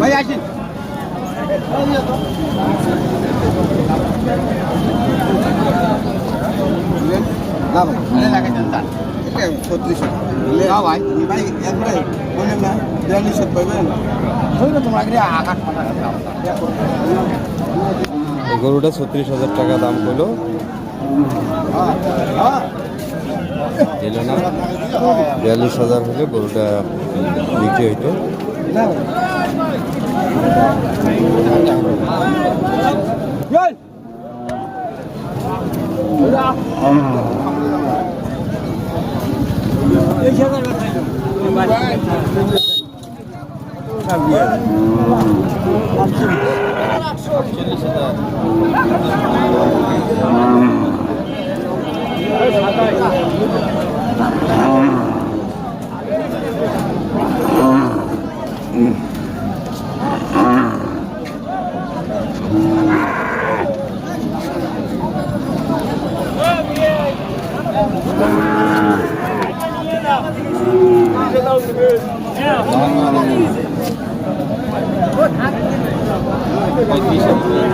ভাই আসেন। ভাই। এটা লাগাইছেন ছত্রিশশো ভাই ভাই একবারে বললেন না বিয়াল্লিশশো পাইবেন? ধরো তোমরা আগে আঘাত এই গরুটা ছত্রিশ হাজার টাকা দাম করল এলো না। বিয়াল্লিশ হাজার হলে গরুটা বিক্রি হইতো। Yeah.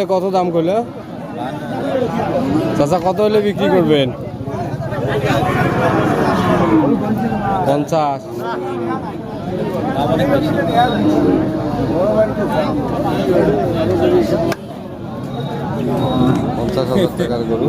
গরুটা কত দাম করল চাচা কত হলে বিক্রি করবেন? পঞ্চাশ। পঞ্চাশ হাজার টাকার গরু।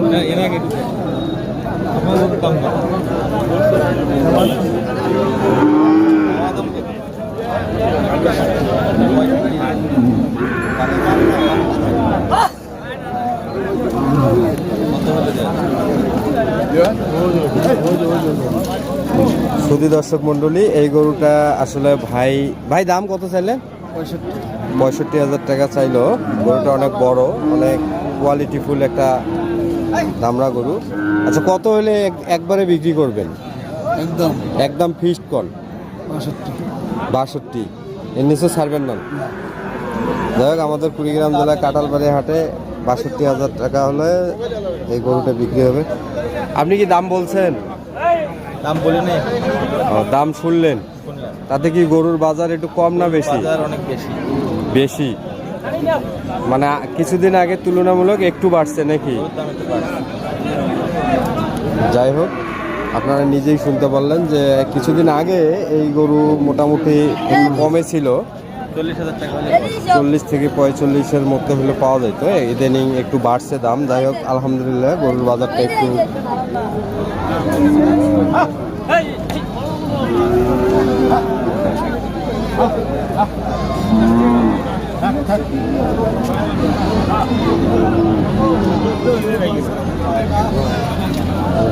দর্শক মন্ডলী এই গরুটা আসলে ভাই ভাই দাম কত চাইলে পঁয়ষট্টি হাজার টাকা চাইলো। গরুটা অনেক বড় অনেক কোয়ালিটিফুল একটা দামড়া গরু। আচ্ছা কত হলে এক- একবারে বিক্রি করবেন? একদম। একদম ফিক্সড কল বাষট্টি। বাষট্টি। এর নিচে ছাড়বেন না? যাই হোক আমাদের কুড়িগ্রাম জেলায় কাটালবাড়ি হাটে বাষট্টি হাজার টাকা হলে এই গরুটা বিক্রি হবে। আপনি কি দাম বলছেন? দাম বলি নেই? দাম শুনলেন? তাতে কি গরুর বাজার একটু কম না বেশি? বাজার অনেক বেশি। বেশি? মানে কিছুদিন আগে তুলনামূলক একটু বাড়ছে নাকি? যাই হোক আপনারা নিজেই শুনতে পারলেন যে কিছুদিন আগে এই গরু মোটামুটি কমে ছিল। চল্লিশ থেকে পঁয়তাল্লিশের মধ্যে হলে পাওয়া যেত ইদানিং একটু বাড়ছে দাম। যাই হোক আলহামদুলিল্লাহ গরুর বাজারটা একটু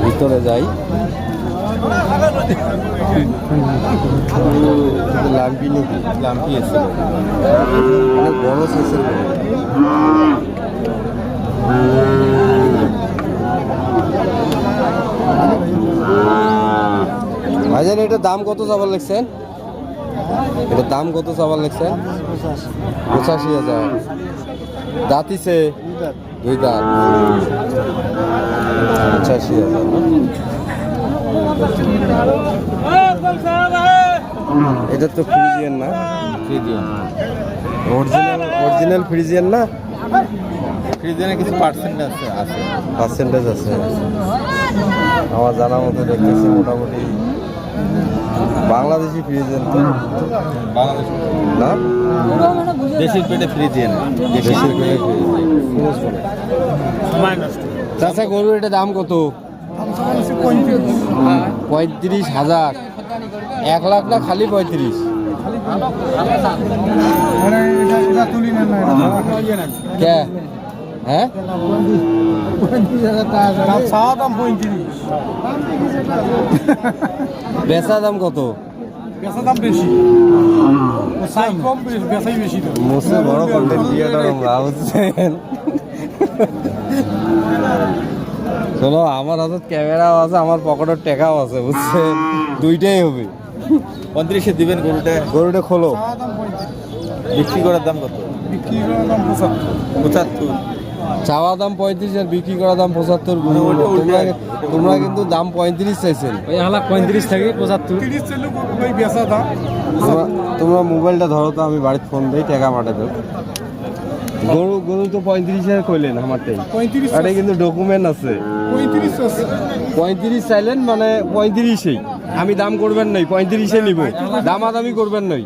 ভিতরে যাই। লাম্পি নাকি লাম্পি এসে অনেক বড় সাইজের ভাইজান এটার দাম কত চাবার লিখছেন? এটার দাম কত চাবার লিখছেন? পঁচাশি হাজার। দাঁতিছে দুই দাঁত। পঁচাশি হাজার। এটা তো ফ্রিজিয়ান না? অরিজিনাল অরিজিনাল ফ্রিজিয়ান না? ফ্রিজে কিছু পার্সেন্ট আছে আছে। পার্সেন্টেজ আছে। আমার জানা মতো দেখতেছি মোটামুটি বাংলাদেশি ফ্রিজিয়ান তো। বাংলাদেশ। না? দেশের পেটে ফ্রিজে না দেশের করে চাচা গরু এটা দাম কত? পঁয়ত্রিশ হাজার। এক লাখ না খালি পঁয়ত্রিশ? কে? হ্যাঁ? বেচা দাম কত? মোসে বড় কন্টেন্ট ক্রিয়েটর শোনো আমার হাতে ক্যামেরাও আছে আমার পকেটের টাকাও আছে বুঝছেন দুইটাই হবে। পঁয়ত্রিশে দিবেন গরুটা? গরুটা খোলো। বিক্রি করার দাম কত? পঁচাত্তর। চাওয়া দাম পঁয়ত্রিশ আর বিক্রি করা দাম পঁচাত্তর তোমরা তোমরা কিন্তু দাম পঁয়ত্রিশ চাইছেন। ওই হালাক পঁয়ত্রিশ থেকে পঁচাত্তর। তোমরা তোমরা মোবাইলটা ধরো তো আমি বাড়িতে ফোন দিই টাকা মাঠে গরু গরু তো পঁয়ত্রিশের কইলেন আমারটাই। আরে কিন্তু ডকুমেন্ট আছে। পঁয়ত্রিশ চাইলেন মানে পঁয়ত্রিশেই। আমি দাম করবেন নাই, পঁয়ত্রিশে নিব। দামাদামি করবেন নাই।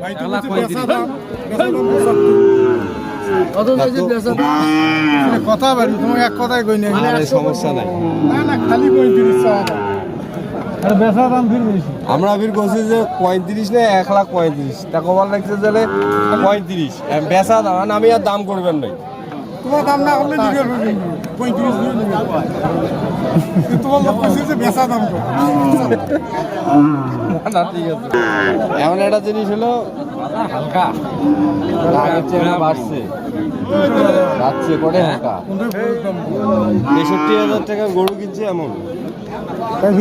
কথা বলি এক কথাই কই নাই সমস্যা নাই। পঁয়ত্রিশ আমরা ফির বলছি যে পঁয়ত্রিশ না এক লাখ পঁয়ত্রিশ। তা কবার লাগছে যে পঁয়ত্রিশ। বেচা দাম আমি আর দাম করবেন নাই। তোমার দাম না করলে পঁয়ত্রিশ দিয়ে দিবে তোমার লোক কইছে যে বেচা দাম না ঠিক আছে। এমন একটা জিনিস হলো হালকা। আগের চেয়ে বাড়ছে। যাচ্ছে করে হালকা। তেষট্টি হাজার টাকার গরু কিনছে এমন। তাই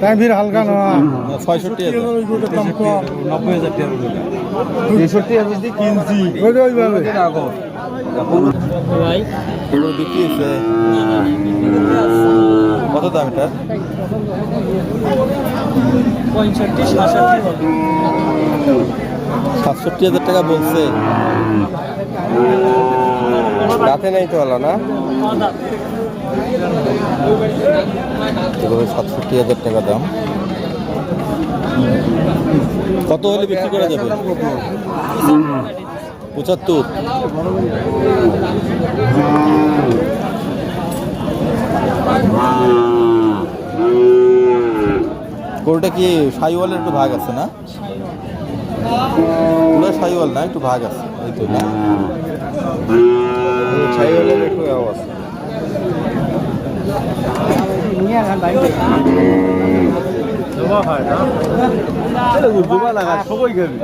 তাই হালকা না? ছয়ষট্টি হাজার। নব্বই হাজার টাকা তেষট্টি হাজার দিয়ে কিনছি। এগুলো বিক্রি হয়েছে কত দাম এটা? সাতষট্টি হাজার টাকা বলছে। রাতে নাই তো হলো না? এগুলো সাতষট্টি হাজার টাকা দাম। কত হলে বিক্রি করা যাবে? পঁচাত্তর। গরুটা কি সাইওয়ালের একটু ভাগ আছে না? পুরো সাইওয়াল না, একটু ভাগ আছে, এই তো, না? ছাইওয়ালের একটু আওয়াজ জমা হয় না। জমা লাগা সবাই খাবি